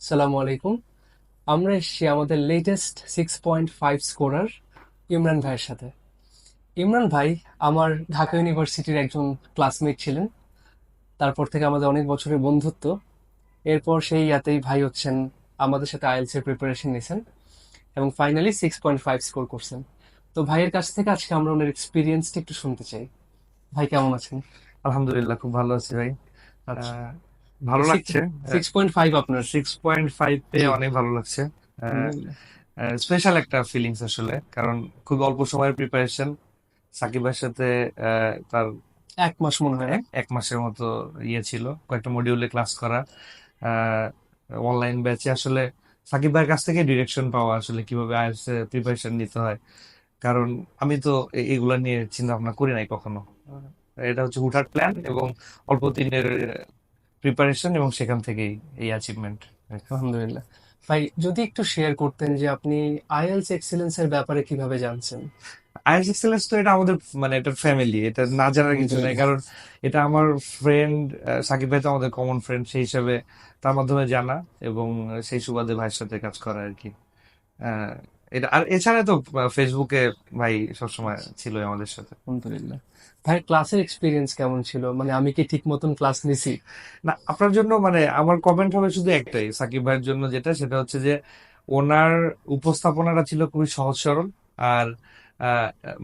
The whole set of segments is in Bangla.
সালামু আলাইকুম। আমরা এসেছি আমাদের latest six point five scorer Imran ভাইয়ের সাথে। ইমরান ভাই আমার ঢাকা ইউনিভার্সিটির একজন ক্লাসমেট ছিলেন। তারপর থেকে আমাদের অনেক বছরের বন্ধুত্ব। এরপর সেই ইয়াতেই ভাই হচ্ছেন আমাদের সাথে আইএলস এর প্রিপারেশন নিয়েছেন এবং finally six point five score করছেন। তো ভাইয়ের কাছ থেকে আজকে আমরা ওনার এক্সপিরিয়েন্সটা একটু শুনতে চাই। ভাই কেমন আছেন? আলহামদুলিল্লাহ খুব ভালো আছি ভাই। আচ্ছা। ভালো লাগছে। সিক্স পয়েন্ট ফাইভ আপনার সিক্স পয়েন্ট ফাইভ পেয়ে। অনেক ভালো লাগছে। স্পেশাল একটা ফিলিংস আসলে কারণ খুব অল্প সময়ের প্রিপারেশন সাকিব ভাইয়ের সাথে তার এক মাস মনে হয় এক মাসের মতো ইয়ে ছিল কয়েকটা মডিউলে ক্লাস করা। অনলাইন ব্যাচে আসলে সাকিব ভাইয়ের কাছ থেকে ডিরেকশন পাওয়া আসলে কীভাবে আইএলটিএস এর প্রিপারেশন নিতে হয়। কারণ আমি তো এগুলা নিয়ে চিন্তা ভাবনা করি নাই কখনো। এটা হচ্ছে হুটহাট প্ল্যান এবং অল্প দিনের প্রিপারেশন এবং সেখান থেকেই এই অ্যাচিভমেন্ট আলহামদুলিল্লাহ। ভাই যদি একটু শেয়ার করতেন যে আপনি আইএলস এক্সেলেন্স এর ব্যাপারে কীভাবে জানছেন? আইএলটিএস এক্সেলেন্স তো এটা আমাদের মানে এটা ফ্যামিলি এটা না জানার কিছু নেই। কারণ এটা আমার ফ্রেন্ড সাকিব ভাই তো আমাদের কমন ফ্রেন্ড সেই হিসাবে তার মাধ্যমে জানা এবং সেই সুবাদে ভাইয়ের সাথে কাজ করা আর কি। এটা আর এছাড়া তো ফেসবুকে ভাই সবসময় ছিল আমাদের সাথে। আলহামদুলিল্লাহ। ভাই ক্লাসের এক্সপিরিয়েন্স কেমন ছিল? মানে আমি কি ঠিক মতন ক্লাস নিছি? না আপনার জন্য মানে আমার কমেন্ট হবে শুধু একটাই সাকিব ভাইয়ের জন্য যেটা সেটা হচ্ছে যে ওনার উপস্থাপনাটা ছিল খুবই সহজ সরল আর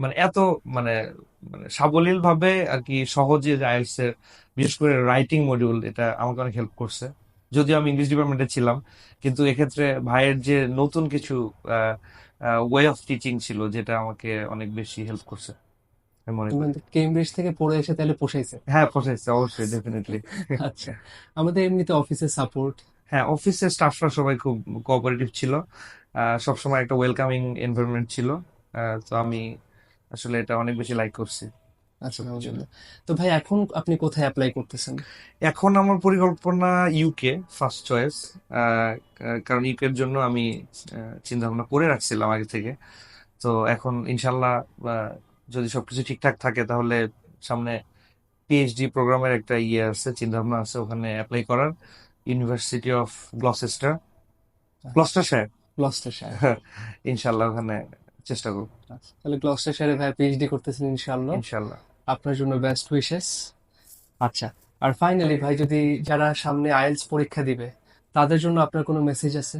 মানে এত মানে মানে সাবলীল ভাবে আর কি সহজে আইএলটিএস এর বিশেষ করে রাইটিং মডিউল এটা আমাকে অনেক হেল্প করছে। যদিও আমি ইংলিশ ডিপার্টমেন্টে ছিলাম কিন্তু এক্ষেত্রে ভাইয়ের যে নতুন কিছু ওয়ে অফ টিচিং ছিল যেটা আমাকে অনেক বেশি হেল্প করছে। আমি কেমব্রিজ থেকে পড়ে এসে তাহলে পোষাইছে। হ্যাঁ পৌঁছেছে অবশ্যই ডেফিনেটলি আচ্ছা আমাদের এমনিতে অফিসের সাপোর্ট হ্যাঁ অফিসের স্টাফরা সবাই খুব কোঅপারেটিভ ছিল। সবসময় একটা ওয়েলকামিং এনভায়রনমেন্ট ছিল। তো আমি আসলে এটা অনেক বেশি লাইক করছি। আচ্ছা তো ভাই এখন আপনি কোথায় অ্যাপ্লাই করতেছেন? এখন আমার পরিকল্পনা ইউকে ফার্স্ট চয়েস কারণ ইউকের জন্য আমি চিন্তা ভাবনা করে রাখছিলাম আগে থেকে। তো এখন ইনশাল্লাহ যদি সবকিছু ঠিকঠাক থাকে তাহলে সামনে পিএইচডি প্রোগ্রামের একটা ইয়ে আছে চিন্তা ভাবনা আছে ওখানে অ্যাপ্লাই করার। University of Gloucester Gloucestershire Gloucestershire ইনশাল্লাহ ওখানে চেষ্টা করব। আচ্ছা, তাহলে গ্লস্টারশায়ারে ভাই পিএইচডি করতেছেন ইনশাআল্লাহ। ইনশাল্লাহ আপনার জন্য বেস্ট উইশেস আচ্ছা আর ফাইনালি ভাই যদি যারা সামনে আইএলস পরীক্ষা দিবে তাদের জন্য আপনার কোনো মেসেজ আছে?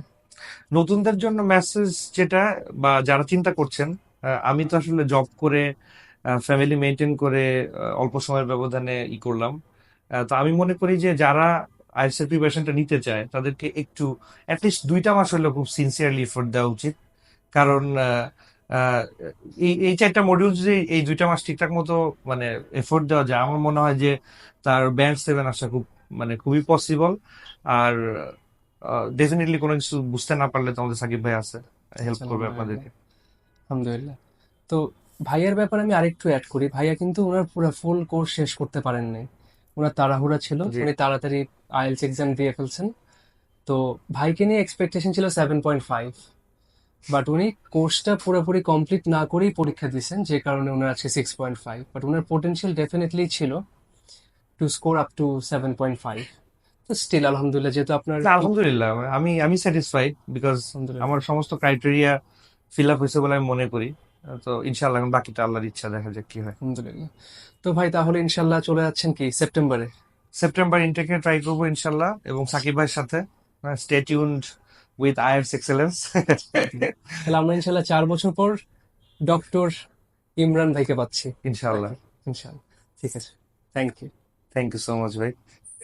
নতুনদের জন্য মেসেজ যেটা বা যারা চিন্তা করছেন আমি তো আসলে জব করে ফ্যামিলি মেনটেন করে অল্প সময়ের ব্যবধানে ই করলাম। তো আমি মনে করি যে যারা আইএলটিএস এর প্রিপারেশনটা নিতে চায় তাদেরকে একটু অ্যাটলিস্ট দুইটা মাস হলেও খুব সিনসিয়ারলি এফোর্ট দেওয়া উচিত। কারণ এই চারটা মডিউল যদি এই দুইটা মাস ঠিকঠাক মতো মানে এফোর্ট দেওয়া যায় আমার মনে হয় যে তার ব্যান্ড সেভেন আসা খুব মানে খুবই পসিবল আর ডেফিনেটলি কোনো কিছু বুঝতে না পারলে তো আমাদের সাকিব ভাই আছে হেল্প করবে আপনাদেরকে। আলহামদুলিল্লাহ। তো ভাইয়ার ব্যাপারে আমি আরেকটু অ্যাড করি। ভাইয়া কিন্তু ওনার পুরো ফুল কোর্স শেষ করতে পারেন নাই ওনার তাড়াহুড়া ছিল। উনি তাড়াতাড়ি আইএলস এক্সাম দিয়ে ফেলছেন। তো ভাইকে নিয়ে এক্সপেকটেশন ছিল সেভেন পয়েন্ট ফাইভ বাট উনি কোর্সটা পুরোপুরি কমপ্লিট না করেই পরীক্ষা দিয়েছেন যে কারণে ওনার আজকে সিক্স পয়েন্ট ফাইভ বাট ওনার পোটেনশিয়াল ডেফিনেটলি ছিল to score up to seven point five তো স্টিল আলহামদুলিল্লাহ যেহেতু আপনার আলহামদুলিল্লাহ আমি আমি স্যাটিসফাইড বিকজ আমার সমস্ত ক্রাইটেরিয়া ফিল আপ হয়েছে বলে আমি মনে করি। তো ইনশাল্লাহ এখন বাকিটা আল্লাহর ইচ্ছা দেখা যাক কি হয়। আলহামদুলিল্লাহ। তো ভাই তাহলে ইনশাল্লাহ চলে যাচ্ছেন কি? সেপ্টেম্বরে সেপ্টেম্বর ইনটেকে ট্রাই করব ইনশাল্লাহ এবং সাকিব ভাইয়ের সাথে stay tuned with IELTS excellence তাহলে আমরা ইনশাল্লাহ চার বছর পর ডক্টর ইমরান ভাইকে পাচ্ছি। ইনশাল্লাহ। ইনশাল্লাহ। ঠিক আছে। Thank you thank you so much ভাই।